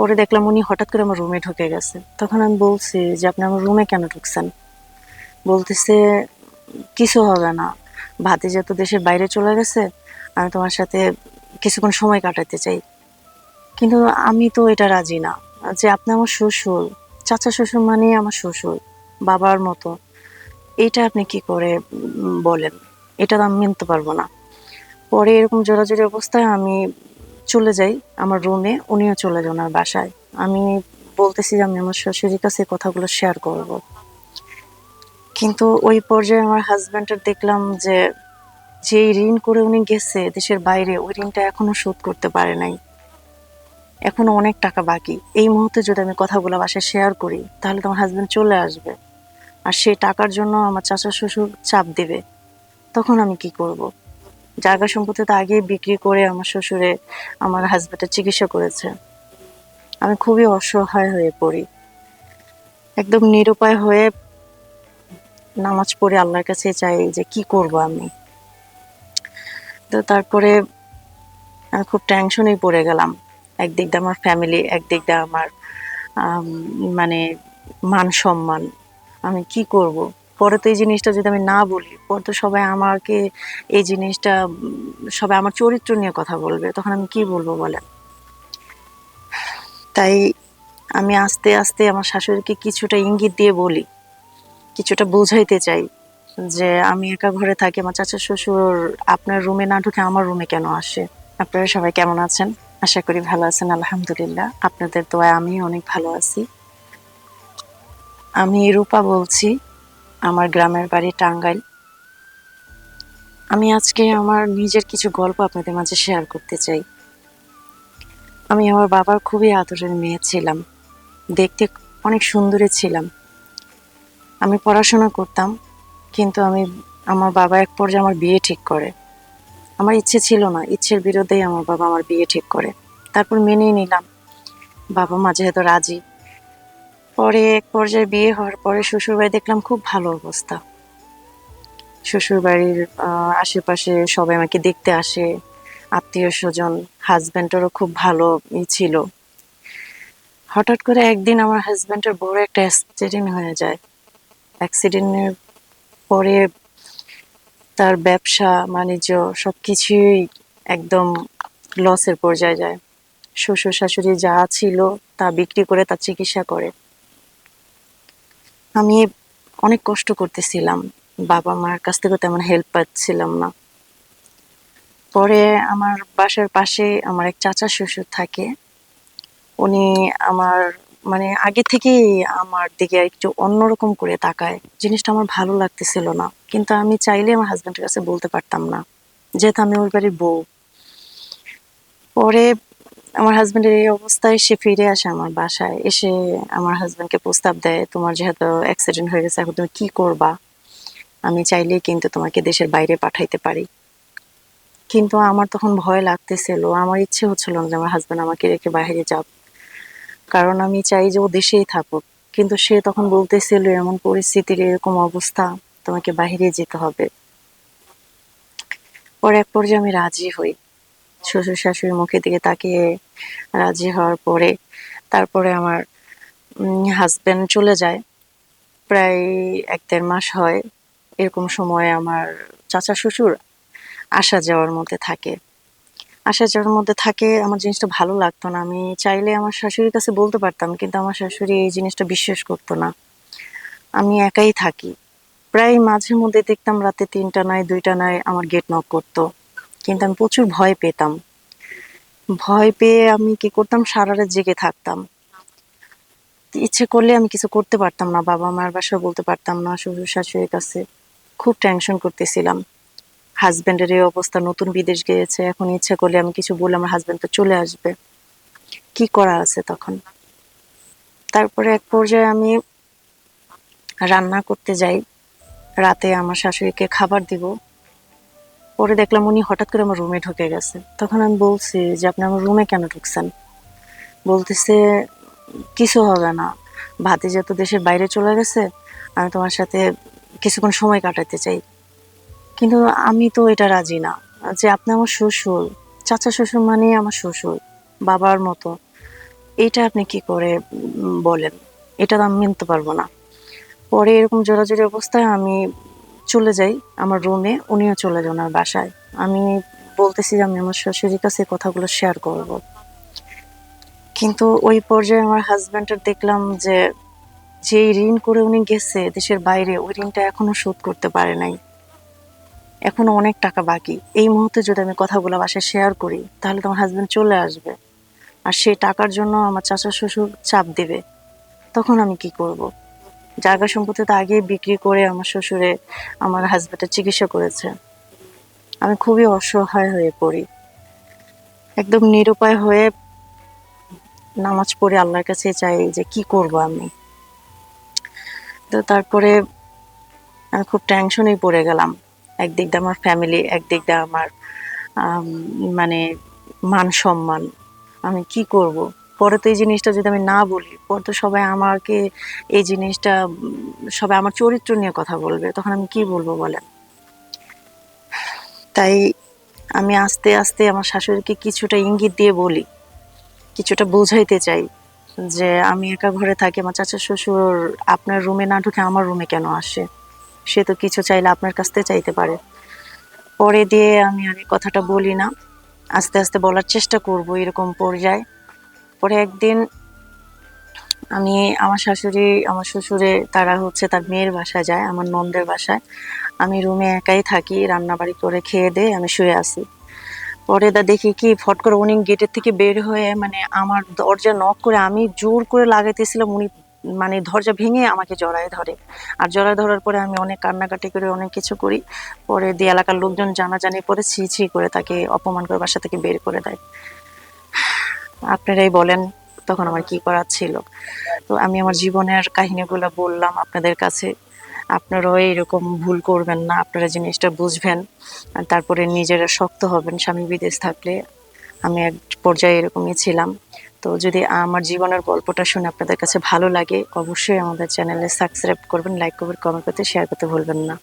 পরে দেখলাম উনি হঠাৎ করে আমার রুমে ঢুকে গেছে। তখন আমি বলছি যে, আপনি আমার রুমে কেন ঢুকছেন? বলতেছে, কিছু হবে না। ভাতিজা তো দেশের বাইরে চলে গেছে। আমি তোমার সাথে কিছুক্ষণ সময় কাটাতে চাই। কিন্তু আমি তো এটা রাজি না যে, আপনি আমার শ্বশুর। চাচা শ্বশুর মানে আমার শ্বশুর, বাবার মতো। এটা আপনি কি করে বলেন? এটা তো আমি মানতে পারব না। পরে এরকম জোরাজোরি অবস্থায় আমি চলে যাই আমার রুমে উনিও চলে যান ওনার বাসায়। আমি বলতেছি আমি আমার শ্বশুরের কাছে কথাগুলো শেয়ার করব। কিন্তু ওই পর্যায়ে আমার হাজব্যান্ডের দেখলাম যে যে ঋণ করে উনি গেছে দেশের বাইরে, ওই ঋণটা এখনও শোধ করতে পারে নাই। এখনও অনেক টাকা বাকি। এই মুহূর্তে যদি আমি কথাগুলো বাসায় শেয়ার করি, তাহলে তো আমার হাজব্যান্ড চলে আসবে। আর সেই টাকার জন্য আমার চাচা শ্বশুর চাপ দেবে। তখন আমি কি করব? জায়গা সম্পত্তি তো আগেই বিক্রি করে আমার শ্বশুরে আমার হাজব্যান্ডের চিকিৎসা করেছে। আমি খুবই অসহায় হয়ে পড়ি। একদম নিরুপায় হয়ে নামাজ পড়ে আল্লাহর কাছে চাই যে কি করব আমি। তো তারপরে আমি খুব টেনশনেই পড়ে গেলাম। একদিক দিয়ে আমার ফ্যামিলি একদিক দিয়ে আমার মানে মান সম্মান। আমি কি করব? পরে তো এই জিনিসটা যদি আমি না বলি, পরে তো সবাই আমাকে এই জিনিসটা, সবাই আমার চরিত্র নিয়ে কথা বলবে। তখন আমি কি বলব বলেন? তাই আমি আস্তে আস্তে আমার শাশুড়িকে কিছুটা ইঙ্গিত দিয়ে বলি, কিছুটা বোঝাইতে চাই যে আমি একা ঘরে থাকি, আমার চাচা শ্বশুর আপনার রুমে না ঢুকে আমার রুমে কেন আসে? আপনারা সবাই কেমন আছেন? আশা করি ভালো আছেন, আলহামদুলিল্লাহ। আপনাদের দোয়ায় আমি অনেক ভালো আছি। আমি রূপা বলছি। আমার গ্রামের বাড়ি টাঙ্গাইল। আমি আজকে আমার নিজের কিছু গল্প আপনাদের মাঝে শেয়ার করতে চাই। আমি আমার বাবার খুবই আদরের মেয়ে ছিলাম। দেখতে অনেক সুন্দরী ছিলাম। আমি পড়াশোনা করতাম, কিন্তু আমি, আমার বাবা এক পর্যায়ে আমার বিয়ে ঠিক করে। আমার ইচ্ছে ছিল না, ইচ্ছের বিরুদ্ধেই আমার বাবা আমার বিয়ে ঠিক করে। তারপর মেনেই নিলাম। বাবা মাঝে হয়তো রাজি পরে এক পর্যায়ে বিয়ে হওয়ার পরে শ্বশুরবাড়ি দেখলাম খুব ভালো অবস্থা। শ্বশুরবাড়ির আশেপাশে সবাই আমাকে দেখতে আসে। আত্মীয় স্বজন হাজব্যান্ডেরও খুব ভালো ছিল। হঠাৎ করে একদিন আমার হাজব্যান্ডের বড় একটা অ্যাক্সিডেন্ট হয়ে যায়। অ্যাক্সিডেন্টের পরে তার ব্যবসা, বাণিজ্য সব কিছুই একদম লসের পর্যায়ে যায়। শ্বশুর শাশুড়ি যা ছিল তা বিক্রি করে তার চিকিৎসা করে। আমি অনেক কষ্ট করতেছিলাম। বাবা মার কাছ থেকে তেমন হেল্প পাচ্ছিলাম না। পরে আমার বাসার পাশে আমার এক চাচা শ্বশুর থাকে। উনি আমার মানে আগে থেকেই আমার দিকে একটু অন্যরকম করে তাকায়। জিনিসটা আমার ভালো লাগতেছিল না। কিন্তু আমি চাইলে আমার হাজবেন্ডের কাছে বলতে পারতাম না। যেহেতু আমি ওর বাড়ির বউ। পরে আমার হাজবেন্ডের এই অবস্থায় সে ফিরে আসে আমার বাসায়। এসে আমার হাজবেন্ডকে প্রস্তাব দেয়, তোমার যেহেতু অ্যাক্সিডেন্ট হয়ে গেছে, এখন তুমি কি করবা? আমি চাইলে কিন্তু তোমাকে দেশের বাইরে পাঠাইতে পারি। কিন্তু আমার তখন ভয় লাগতেছিল। আমার ইচ্ছে হচ্ছিল না যে আমার হাজবেন্ড আমাকে রেখে বাইরে যাক। কারণ আমি চাই যে ও দেশেই থাকুক। কিন্তু সে তখন বলতেছিল, এমন পরিস্থিতির এরকম অবস্থা, তোমাকে বাইরে যেতে হবে। পরে এক পর্যায়ে আমি রাজি হই। শ্বশুর শাশুড়ির মুখের দিকে তাকিয়ে রাজি হওয়ার পরে তারপরে আমার হাজবেন্ড চলে যায়। প্রায় এক দেড় মাস হয় এরকম সময় আমার চাচা শ্বশুর আসা যাওয়ার মধ্যে থাকে। আসা যাওয়ার মধ্যে থাকে, আমার জিনিসটা ভালো লাগতো না। আমি চাইলে আমার শাশুড়ির কাছে বলতে পারতাম, কিন্তু আমার শাশুড়ি এই জিনিসটা বিশ্বাস করতো না। আমি একাই থাকি। প্রায় মাঝে মধ্যে দেখতাম রাতে তিনটা নয়, দুইটা নয় আমার গেট নক করতো। কিন্তু আমি প্রচুর ভয় পেতাম। ভয় পেয়ে আমি কি করতাম? সারা রাত জেগে থাকতাম। ইচ্ছে করলে আমি কিছু করতে পারতাম না বাবা মার বাসায় বলতে পারতাম না শ্বশুর শাশুড়ির কাছে। খুব টেনশন করতেছিলাম। হাজবেন্ডের এই অবস্থা, নতুন বিদেশ গিয়েছে, এখন ইচ্ছে করলে আমি কিছু বলে আমার হাজবেন্ড তো চলে আসবে। কি করা আছে তখন? তারপরে এক পর্যায়ে আমি রান্না করতে যাই। রাতে আমার শাশুড়িকে খাবার দিব। পরে দেখলাম উনি হঠাৎ করে আমার রুমে ঢুকে গেছে। তখন আমি বলছি যে, আপনি আমার রুমে কেন ঢুকছেন? বলতেছে, কিছু হবে না। ভাতিজা তো দেশের বাইরে চলে গেছে। আমি তোমার সাথে কিছুক্ষণ সময় কাটাতে চাই। কিন্তু আমি তো এটা রাজি না যে, আপনি আমার শ্বশুর। চাচা শ্বশুর মানে আমার শ্বশুর, বাবার মতো। এটা আপনি কি করে বলেন? এটা তো আমি মানতে পারব না। পরে এরকম জোরাজোরি অবস্থায় আমি চলে যাই আমার রুমে উনিও চলে যান ওনার বাসায়। আমি বলতেছি আমি আমার শ্বশুরের কাছে কথাগুলো শেয়ার করব। কিন্তু ওই পর্যায়ে আমার হাজব্যান্ডের দেখলাম যে যে ঋণ করে উনি গেছে দেশের বাইরে, ওই ঋণটা এখনও শোধ করতে পারে নাই। এখনও অনেক টাকা বাকি। এই মুহূর্তে যদি আমি কথাগুলো বাসায় শেয়ার করি, তাহলে তো আমার হাজব্যান্ড চলে আসবে। আর সেই টাকার জন্য আমার চাচা শ্বশুর চাপ দেবে। তখন আমি কি করব? জায়গা সম্পত্তি তো আগেই বিক্রি করে আমার শ্বশুরে আমার হাজব্যান্ডের চিকিৎসা করেছে। আমি খুবই অসহায় হয়ে পড়ি। একদম নিরুপায় হয়ে নামাজ পড়ে আল্লাহর কাছে চাই যে কি করব আমি। তো তারপরে আমি খুব টেনশনেই পড়ে গেলাম। একদিক দিয়ে আমার ফ্যামিলি একদিক দিয়ে আমার মানে মান সম্মান। আমি কি করব? পরে তো এই জিনিসটা যদি আমি না বলি, পরে তো সবাই আমাকে এই জিনিসটা, সবাই আমার চরিত্র নিয়ে কথা বলবে। তখন আমি কি বলব বলেন? তাই আমি আস্তে আস্তে আমার শাশুড়িকে কিছুটা ইঙ্গিত দিয়ে বলি, কিছুটা বোঝাইতে চাই যে আমি একা ঘরে থাকি, আমার চাচা শ্বশুর আপনার রুমে না ঢুকে আমার রুমে কেন আসে? সে তো কিছু চাইলে আপনার কাছ থেকে চাইতে পারে। পরে দিয়ে আমি আর কথাটা বলি না। আস্তে আস্তে বলার চেষ্টা করব এরকম পর্যায়ে। পরে একদিন আমি আমার শাশুড়ি, আমার শ্বশুরে, তারা হচ্ছে তার মেয়ের বাসায় যায়, আমার নন্দের বাসায়। আমি রুমে একাই থাকি রান্না বাড়ি করে খেয়ে দিয়ে আমি শুয়ে আসি পরে দা দেখি কি, ফট করে উনি গেটের থেকে বের হয়ে মানে আমার দরজা নক করে আমি জোর করে লাগাইতেছিলাম, উনি মানে দরজা ভেঙে আমাকে জড়ায় ধরে। আর জড়ায় ধরার পরে আমি অনেক কান্নাকাটি করে অনেক কিছু করি। পরে দিয়ে এলাকার লোকজন জানাজানি পরে ছি ছি করে তাকে অপমান করে বাসা থেকে বের করে দেয়। আপনারাই বলেন তখন আমার কি করার ছিল। তো আমি আমার জীবনের কাহিনীগুলো বললাম আপনাদের কাছে। আপনারাও এরকম ভুল করবেন না, আপনারা জিনিসটা বুঝবেন। তারপরে নিজেরা শক্ত হবেন, স্বামী বিদেশ থাকলে। আমি এক পর্যায়ে এরকমই ছিলাম। তো যদি আমার জীবনের গল্পটা শুনে আপনাদের কাছে ভালো লাগে, অবশ্যই আমাদের চ্যানেলে সাবস্ক্রাইব করবেন, লাইক করবেন কমেন্ট করতে শেয়ার করতে ভুলবেন না।